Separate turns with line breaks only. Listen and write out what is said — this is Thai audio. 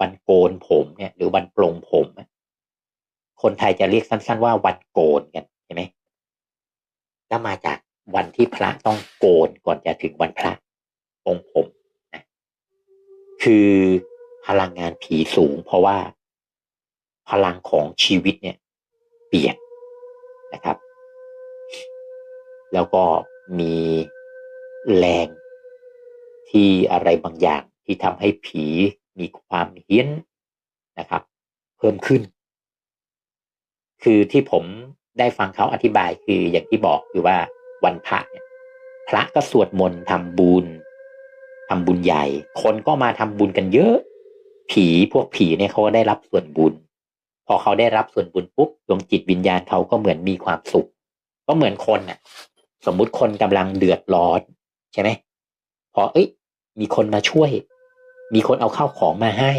วันโกนผมเนี่ย หรือวันปลงผม คนไทยจะเรียกสั้น ๆ ว่าวันโกนกันใช่ไหมก็มาจากวันที่พระต้องโกนก่อนจะถึงวันพระปลงผมนะคือพลังงานผีสูง เพราะว่าพลังของชีวิตเนี่ย เปลี่ยนนะครับ แล้วก็มีแรงที่อะไรบางอย่างที่ทำให้ผี มีความเฮี้ยนนะครับ เพิ่มขึ้น คือที่ผมได้ฟังเขาอธิบายคืออย่างที่บอกคือว่าวันพระเนี่ยพระก็สวดมนต์ทำบุญทำบุญใหญ่ คนก็มาทำบุญกันเยอะ ผีพวกผีเนี่ยเขาก็ได้รับส่วนบุญ พอเขาได้รับส่วนบุญปุ๊บดวงจิตวิญญาณเขาก็เหมือนมีความสุข ก็เหมือนคนน่ะ สมมุติคนกำลังเดือดร้อนใช่ไหมพอเอ้ย มีคนมาช่วย มีคนเอาข้าวของมาให้